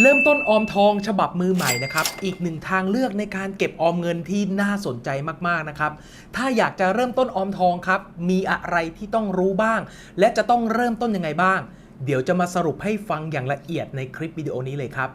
เริ่มต้นออมทองฉบับมือใหม่นะครับ อีกหนึ่งทางเลือกในการเก็บออมเงินที่น่าสนใจมากๆนะครับ ถ้าอยากจะเริ่มต้นออมทองครับ มีอะไรที่ต้องรู้บ้าง และจะต้องเริ่มต้นยังไงบ้าง เดี๋ยวจะมาสรุปให้ฟังอย่างละเอียดในคลิปวิดีโอนี้เลยครับ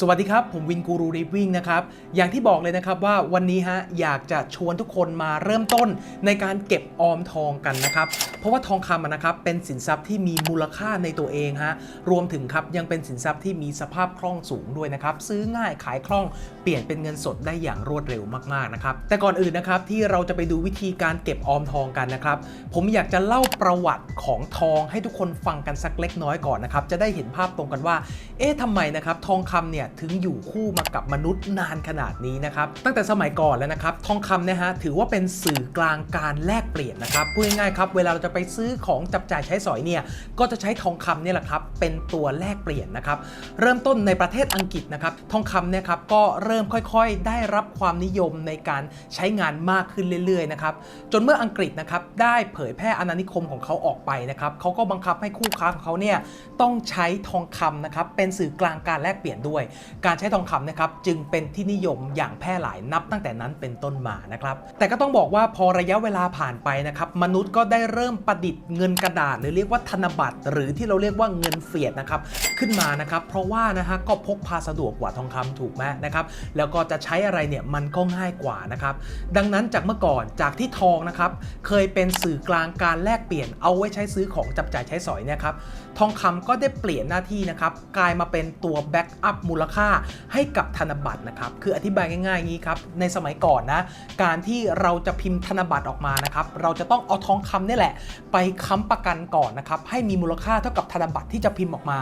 สวัสดีครับ ผมวินกูรูรีวิ่งนะครับ อย่างที่บอกเลยนะครับว่าวันนี้ฮะอยากจะชวนทุกคนมาเริ่มต้นในการเก็บออมทองกันนะครับ เพราะว่าทองคำนะครับเป็นสินทรัพย์ที่มีมูลค่าในตัวเองฮะรวมถึงครับยังเป็นสินทรัพย์ที่มีสภาพคล่องสูงด้วยนะครับ ซื้อง่ายขายคล่องเปลี่ยนเป็นเงินสดได้อย่างรวดเร็วมากๆนะครับแต่ก่อนอื่นนะครับที่เราจะไปดูวิธีการเก็บออมทองกันนะครับ ผมอยากจะเล่าประวัติของทองให้ทุกคนฟังกันสักเล็กน้อยก่อนนะครับจะได้เห็นภาพตรงกันว่า เอ๊ะทำไมนะครับทองคำเนี่ยถึงอยู่คู่มากับมนุษย์นานขนาดนี้นะครับตั้งแต่สมัยก่อนแล้วนะครับทองคำเนี่ยฮะถือว่าเป็นสื่อกลางการแลกเปลี่ยนนะครับพูดง่ายๆครับเวลาเราจะไปซื้อของจับจ่ายใช้สอยเนี่ยก็จะใช้ทองคำเนี่ยแหละครับเป็นตัวแลกเปลี่ยนนะครับเริ่มต้นในประเทศอังกฤษนะครับทองคำเนี่ยครับก็เริ่มค่อยๆ ได้รับความนิยมในการใช้งานมากขึ้นเรื่อยๆนะครับจนเมื่ออังกฤษนะครับได้เผยแพร่อาณานิคมของเขาออกไปนะครับเขาก็บังคับให้คู่ค้าของเขาเนี่ยต้องใช้ทองคำนะครับเป็นสื่อกลางการแลกเปลี่ยนด้วยการใช้ทองคำนะครับจึงเป็นที่นิยมอย่างแพร่หลายนับตั้งแต่นั้นเป็นต้นมานะครับแต่ก็ต้องบอกว่าพอระยะเวลาผ่านไปนะครับมนุษย์ก็ได้เริ่มประดิษฐ์เงินกระดาษ หรือเรียกว่าธนบัตร หรือที่เราเรียกว่าเงินเฟียดนะครับขึ้นมานะครับเพราะว่านะฮะก็พกพาสะดวกกว่าทองคำถูกไหมนะครับแล้วก็จะใช้อะไรเนี่ยมันก็ง่ายกว่านะครับดังนั้นจากเมื่อก่อนจากที่ทองนะครับเคยเป็นสื่อกลางการแลกเปลี่ยนเอาไว้ใช้ซื้อของจับจ่ายใช้สอยเนี่ยครับ ทองคำก็ได้เปลี่ยนหน้าที่นะครับกลายมาเป็นตัวแบ็กอัพมูลค่าให้กับธนบัตรนะครับคืออธิบายง่ายๆงนี้ครับในสมัยก่อนนะการที่เราจะพิมพ์ธนบัตรออกมานะครับเราจะต้องเอาทองคำนี่แหละ ไปค้ำประกันก่อนนะครับให้มีมูลค่าเท่ากับธนบัตรที่จะพิมพ์ออกมา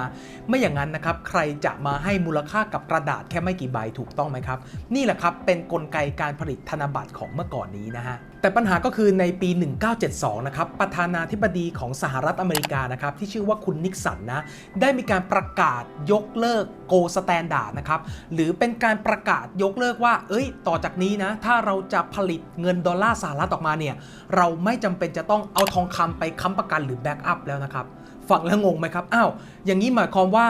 ไม่อย่างนั้นนะครับใครจะมาให้มูลค่ากับกระดาษแค่ไม่กี่ใบถูกต้องไหมครับนี่แหละครับเป็นกลไกการผลิตธนบัตรของเมื่อก่อนนี้นะฮะ แต่ปัญหาก็คือในปี 1972 นะครับ ประธานาธิบดีของสหรัฐอเมริกานะครับ ที่ชื่อว่าคุณนิกสันนะ ได้มีการประกาศยกเลิกโกสแตนดาร์ดนะครับ หรือเป็นการประกาศยกเลิกว่า เอ้ย ต่อจากนี้นะ ถ้าเราจะผลิตเงินดอลลาร์สหรัฐออกมาเนี่ย เราไม่จำเป็นจะต้องเอาทองคำไปค้ำประกันหรือแบ็กอัพแล้วนะครับ ฟังแล้วงงไหมครับ อ้าวอย่างนี้หมายความว่า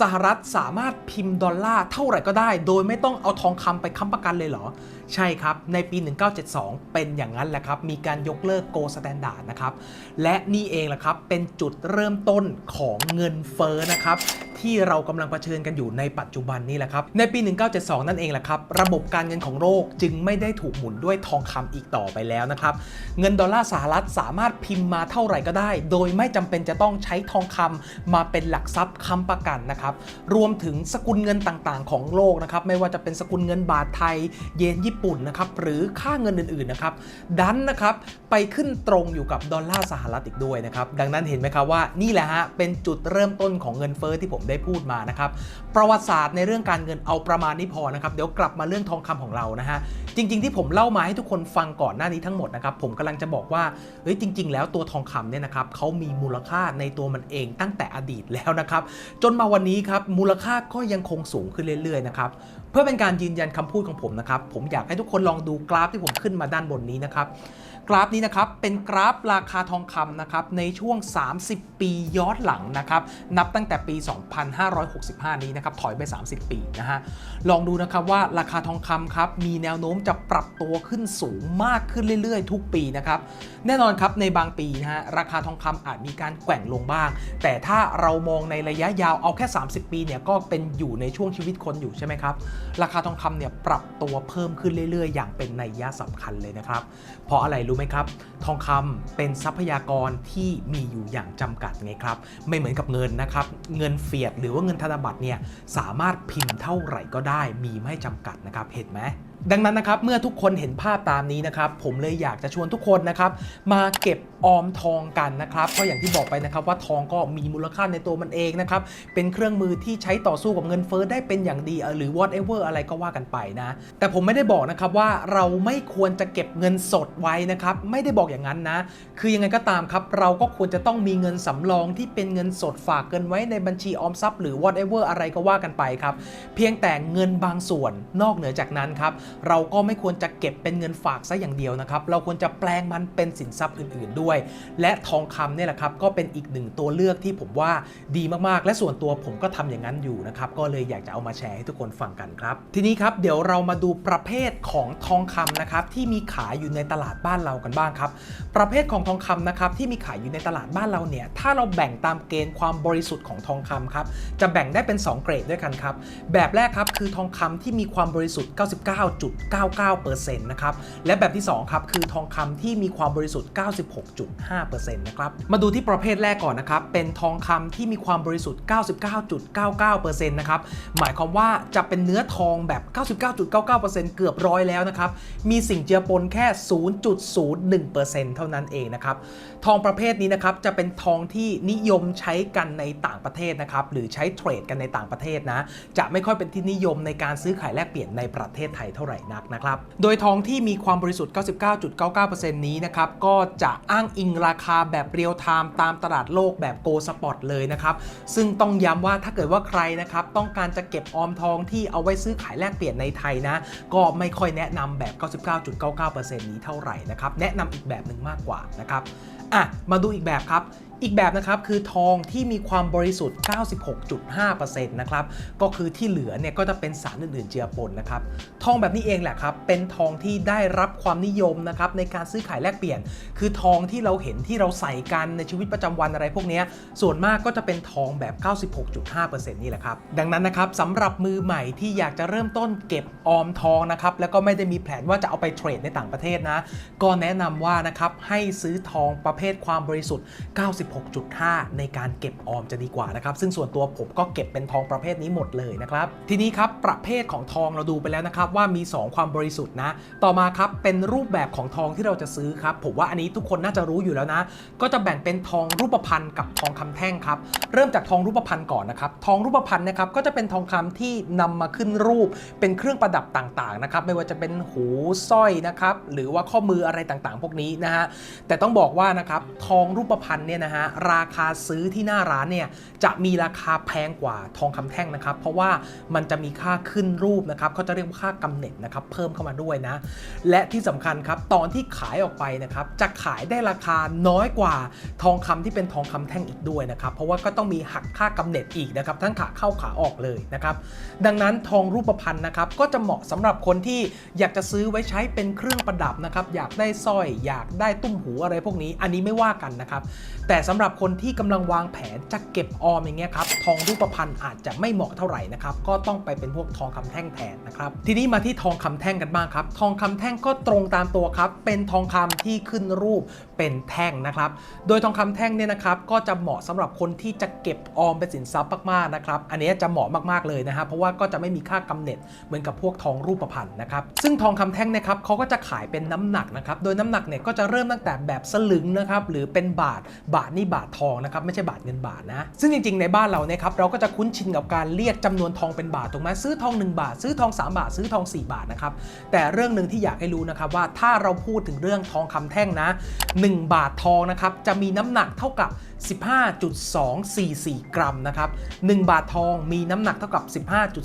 สหรัฐสามารถพิมพ์ดอลลาร์เท่าไหร่ก็ได้ โดยไม่ต้องเอาทองคำไปค้ำประกันเลยเหรอ ใช่ครับ ในปี 1972 เป็นอย่างนั้นแหละครับ มีการยกเลิกโกลสแตนดาร์ดนะครับ และนี่เองแหละครับ เป็นจุดเริ่มต้นของเงินเฟ้อนะครับ ที่เรากำลังเผชิญกันอยู่ในปัจจุบันนี่แหละครับ ในปี 1972 นั่นเองแหละครับ ระบบการเงินของโลกจึงไม่ได้ถูกหมุนด้วยทองคำอีกต่อไปแล้วนะครับ เงินดอลลาร์สหรัฐสามารถพิมพ์มาเท่าไหร่ก็ได้ โดยไม่จำเป็นจะต้องใช้ทองคำมาเป็นหลักทรัพย์ค้ำประกันนะครับรวมถึงสกุลเงินต่างๆ ของโลกนะครับไม่ว่าจะเป็นสกุลเงินบาทไทย เยนญี่ปุ่นนะครับหรือค่าเงินอื่นๆนะครับดันนะครับไปขึ้นตรงอยู่กับดอลลาร์สหรัฐอีกด้วยนะครับดังนั้นเห็นไหมครับว่านี่แหละฮะเป็นจุดเริ่มต้นของเงินเฟ้อที่ผมได้พูดมานะครับประวัติศาสตร์ในเรื่องการเงินเอาประมาณนี้พอนะครับเดี๋ยวกลับมาเรื่องทองคำของเรานะฮะจริง ๆ ที่ผมเล่ามาให้ทุกคนฟังก่อนหน้านี้ทั้งหมดนะครับผมกำลังจะบอกว่าเฮ้ยจริง ๆ แล้วตัวทองคำเนี่ยนะครับเขามีมูลค่าในตัวมันเองตั้งแต่อดีตแล้วนะครับ จนมาวันนี้ครับมูลค่าก็ยังคงสูงขึ้นเรื่อยๆนะครับเพื่อเป็นการยืนยันคำพูดของผมนะครับผมอยากให้ทุกคนลองดูกราฟที่ผมขึ้นมาด้านบนนี้นะครับกราฟนี้นะครับเป็นกราฟราคาทองคำนะครับในช่วง 30 ปีย้อนหลังนะครับนับตั้งแต่ปี 2565 นี้นะครับถอยไป 30 ปีนะฮะลองดูนะครับว่าราคาทองคำครับมีแนวโน้มจะปรับตัวขึ้นสูงมากขึ้นเรื่อยๆ ทุกปีนะครับแน่นอนครับในบางปีนะฮะราคาทองคำอาจมีการแกว่งลงบ้าง แต่ถ้าเรามองในระยะยาวเอาแค่ 30 ปีเนี่ยก็เป็นอยู่ในช่วงชีวิตคนอยู่ใช่ไหมครับ ราคาทองคำเนี่ยปรับตัวเพิ่มขึ้นเรื่อยๆ อย่างเป็นนัยยะสำคัญเลยนะครับ เพราะอะไรรู้ไหมครับ ทองคำเป็นทรัพยากรที่มีอยู่อย่างจำกัดไงครับ ไม่เหมือนกับเงินนะครับ เงินเฟียดหรือว่าเงินธนบัตรเนี่ยสามารถพิมพ์เท่าไหร่ก็ได้มีไม่จำกัดนะครับเห็นไหม ดังนั้นนะครับเมื่อทุกคนเห็นภาพตามนี้นะครับผมเลยอยากจะชวนทุกคนนะครับมาเก็บออมทองกันนะครับเพราะอย่างที่บอกไปนะครับว่าทองก็มีมูลค่าในตัวมันเองนะครับเป็นเครื่องมือที่ใช้ต่อสู้กับเงินเฟ้อได้เป็นอย่างดีเออหรือ whatever อะไรก็ว่ากันไปนะแต่ผมไม่ได้บอกนะครับว่าเราไม่ควรจะเก็บเงินสดไว้นะครับไม่ได้บอกอย่างนั้นนะ คือยังไงก็ตามครับเราก็ควรจะต้องมีเงินสำรองที่เป็นเงินสดฝากเกินไว้ในบัญชีออมทรัพย์หรือ whatever อะไรก็ว่ากันไปครับเพียงแต่เงินบางส่วนนอกเหนือจากนั้นครับเราก็ไม่ควรจะเก็บเป็นเงินฝากซะอย่างเดียวนะครับ เราควรจะแปลงมันเป็นสินทรัพย์อื่นๆด้วย และทองคำเนี่ยแหละครับก็เป็นอีกหนึ่งตัวเลือกที่ผมว่าดีมากๆ และส่วนตัวผมก็ทำอย่างนั้นอยู่นะครับ ก็เลยอยากจะเอามาแชร์ให้ทุกคนฟังกันครับ ทีนี้ครับเดี๋ยวเรามาดูประเภทของทองคำนะครับที่มีขายอยู่ในตลาดบ้านเรากันบ้างครับ ประเภทของทองคำนะครับที่มีขายอยู่ในตลาดบ้านเราเนี่ยถ้าเราแบ่งตามเกณฑ์ความบริสุทธิ์ของทองคำครับจะแบ่งได้เป็น 2 เกรดด้วยกันครับแบบแรกครับคือทองคำที่มีความบริสุทธิ์99.99%นะครับ และแบบที่ 2 ครับ คือทองคำที่มีความบริสุทธิ์ 96.5%นะครับ มาดูที่ประเภทแรกก่อนนะครับ เป็นทองคำที่มีความบริสุทธิ์ 99.99%นะครับ หมายความว่าจะเป็นเนื้อทองแบบ 99.99%เกือบร้อยแล้วนะครับ มีสิ่งเจือปนแค่ 0.01%เท่านั้นเองนะครับ ทองประเภทนี้นะครับจะเป็นทองที่นิยมใช้กันในต่างประเทศนะครับ หรือใช้เทรดกันในต่างประเทศนะ จะไม่ค่อยเป็นที่นิยมในการซื้อขายแลกเปลี่ยนในประเทศไทยเท่าไหร่นักนะครับ โดยทองที่มีความบริสุทธิ์ 99.99%นี้นะครับ ก็จะอ้างอิงราคาแบบเรียลไทม์ตามตลาดโลกแบบโกลสปอตเลยนะครับ ซึ่งต้องย้ำว่าถ้าเกิดว่าใครนะครับต้องการจะเก็บออมทองที่เอาไว้ซื้อขายแลกเปลี่ยนในไทยนะ ก็ไม่ค่อยแนะนำแบบ 99.99%นี้เท่าไหร่นะครับ แนะนำอีกแบบหนึ่งมากกว่านะครับอะมาดูอีกแบบครับ อีกแบบนะครับคือทองที่มีความบริสุทธิ์ 96.5%นะครับก็คือที่เหลือเนี่ยก็จะเป็นสารอื่นๆเจือปนนะครับทองแบบนี้เองแหละครับเป็นทองที่ได้รับความนิยมนะครับในการซื้อขายแลกเปลี่ยน คือทองที่เราเห็นที่เราใส่กันในชีวิตประจำวันอะไรพวกนี้ส่วนมากก็จะเป็นทองแบบ 96.5%นี่แหละครับดังนั้นนะครับสำหรับมือใหม่ที่อยากจะเริ่มต้นเก็บออมทองนะครับแล้วก็ไม่ได้มีแผนว่าจะเอาไปเทรดในต่างประเทศนะก็แนะนำว่านะครับให้ซื้อทองประเภทความบริสุทธิ์ 96 6.5 ในการเก็บออมจะดีกว่านะครับซึ่งส่วนตัวผมก็เก็บเป็นทองประเภทนี้หมดเลยนะครับทีนี้ครับประเภทของทองเราดูไปแล้วนะครับว่ามี 2 ความบริสุทธิ์นะ ต่อมาครับเป็นรูปแบบของทองที่เราจะซื้อครับผมว่าอันนี้ทุกคนน่าจะรู้อยู่แล้วนะ ก็จะแบ่งเป็นทองรูปพรรณกับทองคำแท่งครับเริ่มจากทองรูปพรรณก่อนนะครับทองรูปพรรณนะครับก็จะเป็นทองคำที่นำมาขึ้นรูปเป็นเครื่องประดับต่างๆนะครับไม่ว่าจะเป็นหูสร้อยนะครับหรือว่าข้อมืออะไรต่างๆ พวกนี้นะฮะแต่ต้องบอกว่านะครับทองรูปพรรณเนี่ยนะฮะราคาซื้อที่หน้าร้านเนี่ยจะมีราคาแพงกว่าทองคำแท่งนะครับ เพราะว่ามันจะมีค่าขึ้นรูปนะครับเขาจะเรียกว่าค่ากำเนิดนะครับเพิ่มเข้ามาด้วยนะ และที่สำคัญครับตอนที่ขายออกไปนะครับจะขายได้ราคาน้อยกว่าทองคำที่เป็นทองคำแท่งอีกด้วยนะครับ เพราะว่าก็ต้องมีหักค่ากำเนิดอีกนะครับทั้งขาเข้าขาออกเลยนะครับดังนั้นทองรูปพรรณนะครับก็จะเหมาะสำหรับคนที่อยากจะซื้อไว้ใช้เป็นเครื่องประดับนะครับอยากได้สร้อย อยากได้ตุ้มหูอะไรพวกนี้ อันนี้ไม่ว่ากันนะครับแต่สำหรับคนที่กำลังวางแผนจะเก็บออมอย่างเงี้ยครับทองรูปพรรณอาจจะไม่เหมาะเท่าไหร่นะครับก็ต้องไปเป็นพวกทองคำแท่งแทนนะครับทีนี้มาที่ทองคำแท่งกันบ้างครับ ทองคำแท่งก็ตรงตามตัวครับเป็นทองคำที่ขึ้นรูปเป็นแท่งนะครับ โดยทองคำแท่งเนี่ยนะครับก็จะเหมาะสำหรับคนที่จะเก็บออมเป็นสินทรัพย์มากๆนะครับอันนี้จะเหมาะมากๆเลยนะฮะเพราะว่าก็จะไม่มีค่ากำเนิดเหมือนกับพวกทองรูปพรรณนะครับซึ่งทองคำแท่งเนะครับเขาก็จะขายเป็นน้ำหนักนะครับโดยน้ำหนักเนี่ยก็จะเริ่มตั้งแต่แบบสลึงนะครับหรือเป็นบาทบาทนี่บาททองนะครับไม่ใช่บาทเงินบาทนะ ซึ่งจริงๆในบ้านเราเนี่ยครับเราก็จะคุ้นชินกับการเรียกจำนวนทองเป็นบาทถูกไหมซื้อทอง 1 บาท ซื้อทอง 3 บาท ซื้อทอง 4 บาทนะครับแต่เรื่องหนึ่งที่อยากให้รู้นะครับว่าถ้าเราพูดถึงเรื่องทองคำแท่งนะ 1 บาททองนะครับจะมีน้ำหนักเท่ากับ 15.244 กรัมนะครับ1บาททองมีน้ำหนักเท่ากับ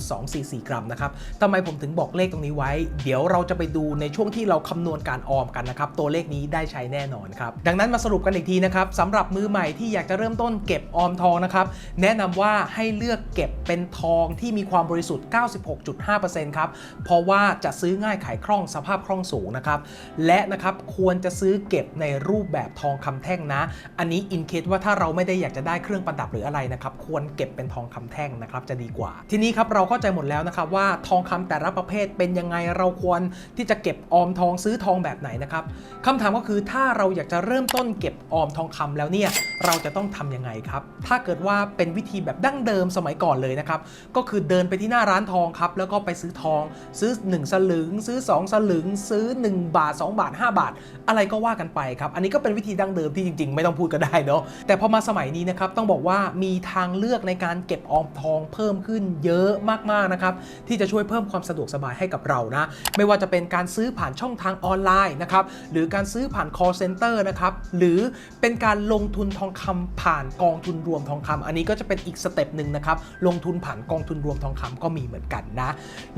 15.244 กรัมนะครับทำไมผมถึงบอกเลขตรงนี้ไว้ เดี๋ยวเราจะไปดูในช่วงที่เราคำนวณการออมกันนะครับตัวเลขนี้ได้ใช้แน่นอนครับดังนั้นมาสรุปกันอีกทีนะครับสำหรับมือใหม่ที่อยากจะเริ่มต้นเก็บออมทองนะครับ แนะนำว่าให้เลือกเก็บเป็นทองที่มีความบริสุทธิ์ 96.5%ครับ เพราะว่าจะซื้อง่ายขายคล่องสภาพคล่องสูงนะครับ และนะครับควรจะซื้อเก็บในรูปแบบทองคำแท่งนะ อันนี้อินเคสว่าถ้าเราไม่ได้อยากจะได้เครื่องประดับหรืออะไรนะครับ ควรเก็บเป็นทองคำแท่งนะครับจะดีกว่า ทีนี้ครับเราเข้าใจหมดแล้วนะครับว่าทองคำแต่ละประเภทเป็นยังไงเราควรที่จะเก็บออมทองซื้อทองแบบไหนนะครับคำถามก็คือถ้าเราอยากจะเริ่มต้นเก็บออมทองคำแล้วเนี่ยเราจะต้องทำยังไงครับ ถ้าเกิดว่าเป็นวิธีแบบดั้งเดิมสมัยก่อนเลยนะครับ ก็คือเดินไปที่หน้าร้านทองครับ แล้วก็ไปซื้อทอง ซื้อ 1 สลึง ซื้อ 2 สลึง ซื้อ 1 บาท 2 บาท 5 บาท อะไรก็ว่ากันไปครับ อันนี้ก็เป็นวิธีดั้งเดิมที่จริง ๆ ไม่ต้องพูดก็ได้เนาะแต่พอมาสมัยนี้นะครับต้องบอกว่ามีทางเลือกในการเก็บออมทองเพิ่มขึ้นเยอะมากๆนะครับที่จะช่วยเพิ่มความสะดวกสบายให้กับเรานะไม่ว่าจะเป็นการซื้อผ่านช่องทางออนไลน์นะครับหรือการซื้อผ่าน call center นะครับหรือเป็นการลงทุนทุนทองคำผ่านกองทุนรวมทองคำอันนี้ก็จะเป็นอีกสเต็ปหนึ่งนะครับ ลงทุนผ่านกองทุนรวมทองคำก็มีเหมือนกันนะ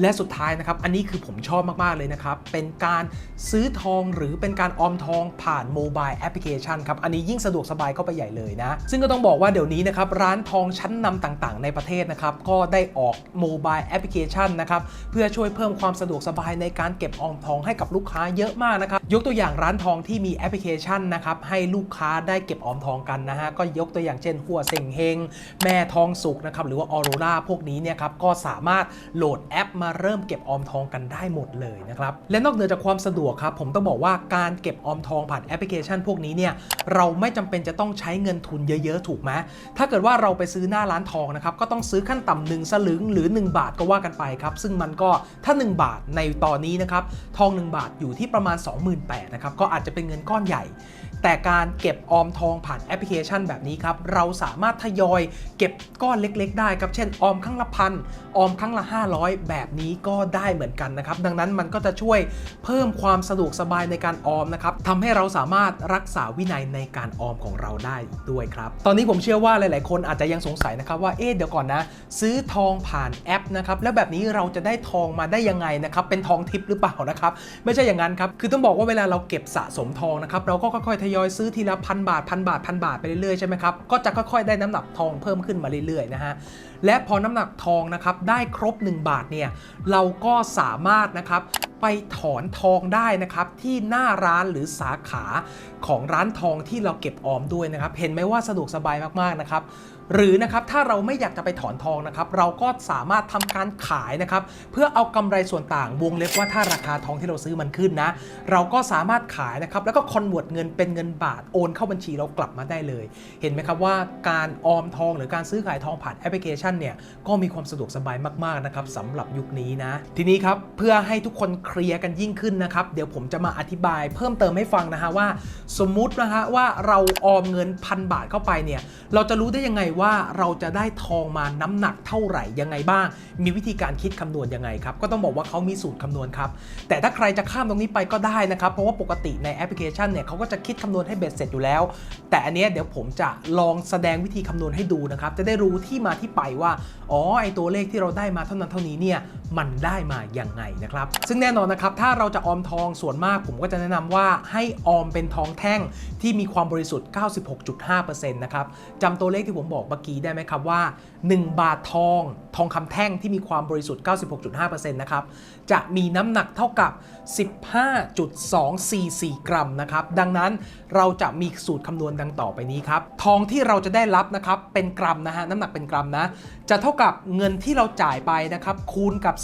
และสุดท้ายนะครับ อันนี้คือผมชอบมาก ๆ เลยนะครับ เป็นการซื้อทองหรือเป็นการออมทองผ่านโมบายแอปพลิเคชันครับ อันนี้ยิ่งสะดวกสบายเข้าไปใหญ่เลยนะ ซึ่งก็ต้องบอกว่าเดี๋ยวนี้นะครับ ร้านทองชั้นนำต่างๆ ในประเทศนะครับ ก็ได้ออกโมบายแอปพลิเคชันนะครับ เพื่อช่วยเพิ่มความสะดวกสบายในการเก็บออมทองให้กับลูกค้าเยอะมากนะครับ ยกตัวอย่างร้านทองที่มีแอปพลิเคชันนะครับ ให้ลูกค้าได้เก็บออมทองกันนะฮะก็ยกตัวอย่างเช่นหัวเซ็งเฮงแม่ทองสุกนะครับหรือว่าออโรราพวกนี้เนี่ยครับก็สามารถโหลดแอปมาเริ่มเก็บออมทองกันได้หมดเลยนะครับและนอกเหนือจากความสะดวกครับผมต้องบอกว่าการเก็บออมทองผ่านแอปพลิเคชัน พวกนี้เนี่ยเราไม่จำเป็นจะต้องใช้เงินทุนเยอะๆ ถูกไหมถ้าเกิดว่าเราไปซื้อหน้าร้านทองนะครับก็ต้องซื้อขั้นต่ำหนึ่งสลึงหรือ 1 บาทก็ว่ากันไปครับซึ่งมันก็ถ้า 1 บาทในตอนนี้นะครับทอง 1 บาทอยู่ที่ประมาณ 28,000นะครับก็อาจจะเป็นเงินก้อนใหญ่ แต่การเก็บออมทองผ่านแอปพลิเคชันแบบนี้ครับ เราสามารถทยอยเก็บก้อนเล็ก ๆ ได้ครับ เช่นออมครั้งละพันออมครั้งละ 500 แบบนี้ก็ได้เหมือนกันนะครับ ดังนั้นมันก็จะช่วยเพิ่มความสะดวกสบายในการออมนะครับทำให้เราสามารถรักษาวินัยในการออมของเราได้อีกด้วยครับ ตอนนี้ผมเชื่อว่าหลาย ๆ คนอาจจะยังสงสัยนะครับว่าเอ๊ะเดี๋ยวก่อนนะ ซื้อทองผ่านแอปนะครับแล้วแบบนี้เราจะได้ทองมาได้ยังไงนะครับเป็นทองทิพย์หรือเปล่านะครับไม่ใช่อย่างนั้นครับคือต้องบอกว่าเวลาเราเก็บสะสมทองนะครับเราก็ค่อยๆทยอยซื้อทีละพันบาทพันบาทพันบาทไปเรื่อยๆใช่ไหมครับก็จะค่อยๆได้น้ำหนักทองเพิ่มขึ้นมาเรื่อยๆนะฮะและพอน้ำหนักทองนะครับได้ครบ 1 บาทเนี่ยเราก็สามารถนะครับไปถอนทองได้นะครับที่หน้าร้านหรือสาขาของร้านทองที่เราเก็บออมด้วยนะครับ เห็นไหมว่าสะดวกสบายมากๆนะครับหรือนะครับถ้าเราไม่อยากจะไปถอนทองนะครับเราก็สามารถทำการขายนะครับเพื่อเอากำไรส่วนต่างวงเล็บว่าถ้าราคาทองที่เราซื้อมันขึ้นนะเราก็สามารถขายนะครับแล้วก็คอนเวิร์ตเงินเป็นเงินบาทโอนเข้าบัญชีเรากลับมาได้เลย เห็นไหมครับว่าการออมทองหรือการซื้อขายทองผ่านแอปพลิเคชันเนี่ยก็มีความสะดวกสบายมากๆนะครับสำหรับยุคนี้นะ ทีนี้ครับเพื่อให้ทุกคนเคลียร์กันยิ่งขึ้นนะครับเดี๋ยวผมจะมาอธิบาย เพิ่มเติมให้ฟังนะฮะว่า สมมุตินะฮะว่าเราออมเงินพันบาทเข้าไปเนี่ยเราจะรู้ได้ยังไงว่าเราจะได้ทองมาน้ำหนักเท่าไหร่ยังไงบ้าง มีวิธีการคิดคำนวณยังไงครับ ก็ต้องบอกว่าเขามีสูตรคำนวณครับ แต่ถ้าใครจะข้ามตรงนี้ไปก็ได้นะครับ เพราะว่าปกติในแอปพลิเคชันเนี่ยเขาก็จะคิดคำนวณให้เบ็ดเสร็จอยู่แล้ว แต่อันเนี้ยเดี๋ยวผมจะลองแสดงวิธีคำนวณให้ดูนะครับ จะได้รู้ที่มาที่ไปว่า อ๋อ ไอตัวเลขที่เราได้มาเท่านั้นเท่านี้เนี่ย มันได้มาอย่างไงนะครับ ซึ่งแน่นอนนะครับ ถ้าเราจะออมทองส่วนมาก ผมก็จะแนะนำว่าให้ออมเป็นทองแท่งที่มีความบริสุทธิ์ 96.5%นะครับจำตัวเลขที่ผมบอกอกเมื่อกี้ได้ไหมครับว่า 1 บาททองทองคำแท่งที่มีความบริสุทธิ์ 96.5%นะครับจะมีน้ำหนักเท่ากับ 15.244 กรัมนะครับดังนั้นเราจะมีสูตรคำนวณดังต่อไปนี้ครับทองที่เราจะได้รับนะครับเป็นกรัมนะฮะน้ำหนักเป็นกรัมนะ จะเท่ากับเงินที่เราจ่ายไปนะครับคูณกับ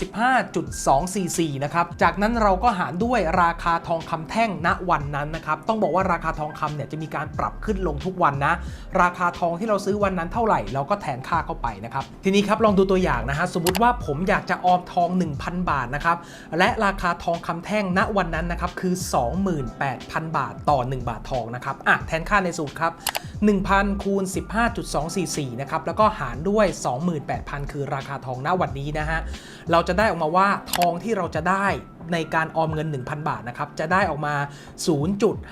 15.244 นะครับ จากนั้นเราก็หารด้วยราคาทองคำแท่งณวันนั้นนะครับ ต้องบอกว่าราคาทองคำเนี่ยจะมีการปรับขึ้นลงทุกวันนะ ราคาทองที่เราซื้อวันนั้นเท่าไหร่ เราก็แทนค่าเข้าไปนะครับ ทีนี้ครับลองดูตัวอย่างนะฮะสมมติว่าผมอยากจะออมทอง 1,000 บาทนะครับและราคาทองคำแท่งณวันนั้นนะครับคือ 28,000 บาทต่อ 1 บาททองนะครับอะแทนค่าในสูตรครับ1,000คูณ15.244 นะครับแล้วก็หารด้วย28,000 คือราคาทองณวันนี้นะฮะ เราจะได้ออกมาว่าทองที่เราจะได้ ในการออมเงิน 1,000 บาทนะครับจะได้ออกมา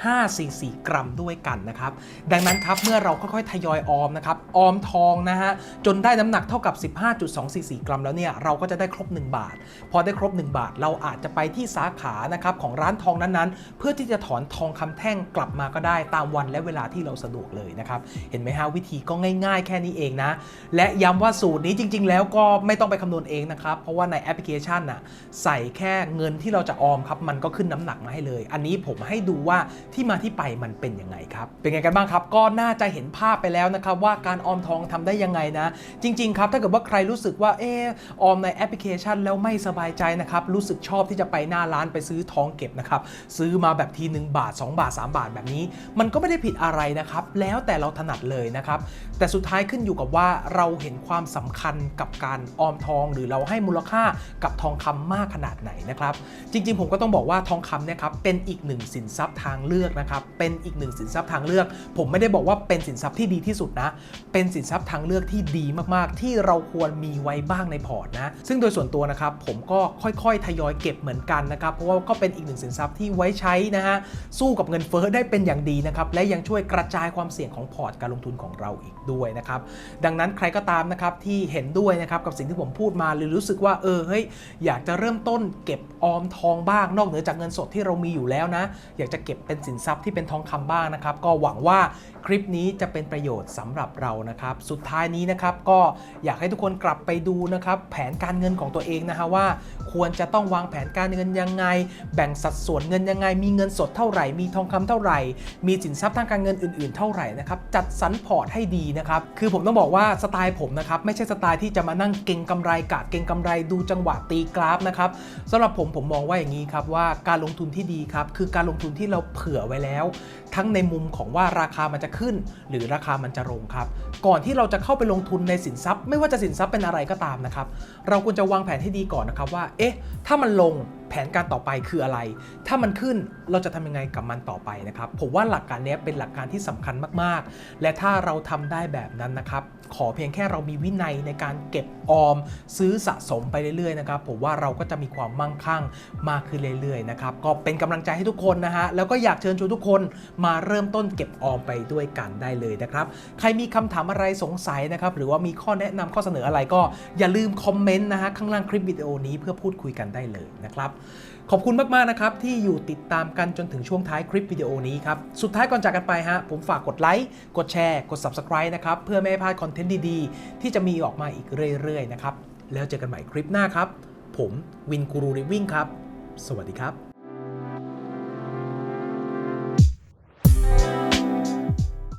0.544 กรัมด้วยกันนะครับดังนั้นครับเมื่อเราค่อยๆทยอยออมนะครับออมทองนะฮะจนได้น้ำหนักเท่ากับ 15.244 กรัมแล้วเนี่ยเราก็จะได้ครบ 1 บาท พอได้ครบ 1 บาท เราอาจจะไปที่สาขานะครับของร้านทองนั้นๆ เพื่อที่จะถอนทองคำแท่งกลับมาก็ได้ตามวันและเวลาที่เราสะดวกเลยนะครับเห็นไหมฮะวิธีก็ง่าย ๆ แค่นี้เองนะ และย้ำว่าสูตรนี้จริง ๆ แล้วก็ไม่ต้องไปคำนวณเองนะครับเพราะว่าในแอปพลิเคชันน่ะใส่แค่เงินที่ที่เราจะออมครับมันก็ขึ้นน้ำหนักมาให้เลย อันนี้ผมให้ดูว่าที่มาที่ไปมันเป็นยังไงครับ เป็นไงกันบ้างครับ ก็น่าจะเห็นภาพไปแล้วนะครับว่าการออมทองทำได้ยังไงนะ จริง ๆ ครับ ถ้าเกิดว่าใครรู้สึกว่าเออออมในแอปพลิเคชันแล้วไม่สบายใจนะครับรู้สึกชอบที่จะไปหน้าร้านไปซื้อทองเก็บนะครับซื้อมาแบบทีหนึ่งบาท 2 บาท 3 บาทแบบนี้ มันก็ไม่ได้ผิดอะไรนะครับแล้วแต่เราถนัดเลยนะครับแต่สุดท้ายขึ้นอยู่กับว่าเราเห็นความสำคัญกับการออมทอง หรือเราให้มูลค่ากับทองคำมากขนาดไหนนะครับจริง ๆ ผมก็ต้องบอกว่าทองคำเนี่ยครับเป็นอีกหนึ่งสินทรัพย์ทางเลือกนะครับเป็นอีกหนึ่งสินทรัพย์ทางเลือก ผมไม่ได้บอกว่าเป็นสินทรัพย์ที่ดีที่สุดนะ เป็นสินทรัพย์ทางเลือกที่ดีมากๆ ที่เราควรมีไว้บ้างในพอร์ตนะ ซึ่งโดยส่วนตัวนะครับผมก็ค่อยๆทยอยเก็บเหมือนกันนะครับเพราะว่าก็เป็นอีกหนึ่งสินทรัพย์ที่ไว้ใช้นะฮะสู้กับเงินเฟ้อได้เป็นอย่างดีนะครับและยังช่วยกระจายความเสี่ยงของพอร์ตการลงทุนของเราอีกด้วยนะครับดังนั้นใครก็ตามนะครับที่เห็นด้วยนะครับกับสิ่งที่ผมพูดมาหรือรู้สึกว่าเออเฮ้ยอยากจะเริ่มต้นเก็บออมทองบ้างนอกเหนือจากเงินสดที่เรามีอยู่แล้วนะ อยากจะเก็บเป็นสินทรัพย์ที่เป็นทองคำบ้างนะครับ ก็หวังว่าคลิปนี้จะเป็นประโยชน์สำหรับเรานะครับ สุดท้ายนี้นะครับก็อยากให้ทุกคนกลับไปดูนะครับแผนการเงินของตัวเองนะฮะว่า ควรจะต้องวางแผนการเงินยังไง แบ่งสัดส่วนเงินยังไง มีเงินสดเท่าไหร่ มีทองคำเท่าไหร่ มีสินทรัพย์ทางการเงินอื่นๆ เท่าไหร่นะครับจัดสรรพอร์ตให้ดีนะครับคือผมต้องบอกว่าสไตล์ผมนะครับไม่ใช่สไตล์ที่จะมานั่งเก็งกำไรกะเก็งกำไรดูจังหวะตีกราฟนะครับสำหรับผมผมมองว่าอย่างนี้ครับว่าการลงทุนที่ดีครับคือการลงทุนที่เราเผื่อไว้แล้ว ทั้งในมุมของว่าราคามันจะขึ้น หรือราคามันจะลงครับ ก่อนที่เราจะเข้าไปลงทุนในสินทรัพย์ ไม่ว่าจะสินทรัพย์เป็นอะไรก็ตามนะครับ เราควรจะวางแผนให้ดีก่อนนะครับว่า เอ๊ะ ถ้ามันลงแผนการต่อไปคืออะไร ถ้ามันขึ้นเราจะทำยังไงกับมันต่อไปนะครับ ผมว่าหลักการนี้เป็นหลักการที่สำคัญมากๆ และถ้าเราทำได้แบบนั้นนะครับ ขอเพียงแค่เรามีวินัยในการเก็บออม ซื้อสะสมไปเรื่อยๆนะครับ ผมว่าเราก็จะมีความมั่งคั่งมากขึ้นเรื่อยๆนะครับ ก็เป็นกำลังใจให้ทุกคนนะฮะ แล้วก็อยากเชิญชวนทุกคนมาเริ่มต้นเก็บออมไปด้วยกันได้เลยนะครับ ใครมีคำถามอะไรสงสัยนะครับ หรือว่ามีข้อแนะนำข้อเสนออะไรก็อย่าลืมคอมเมนต์นะฮะข้างล่างคลิปวิดีโอนี้เพื่อพูดคุยกันได้เลยนะครับขอบคุณมาก ๆ นะครับ ที่อยู่ติดตามกันจนถึงช่วงท้ายคลิปวิดีโอนี้ครับ สุดท้ายก่อนจากกันไปฮะ ผมฝากกดไลค์ กดแชร์ กด Subscribe นะครับ เพื่อไม่ให้พลาดคอนเทนต์ดีๆ ที่จะมีออกมาอีกเรื่อย ๆ นะครับ แล้วเจอกันใหม่คลิปหน้าครับ ผมวินกูรูริวิ่งครับ สวัสดีครับ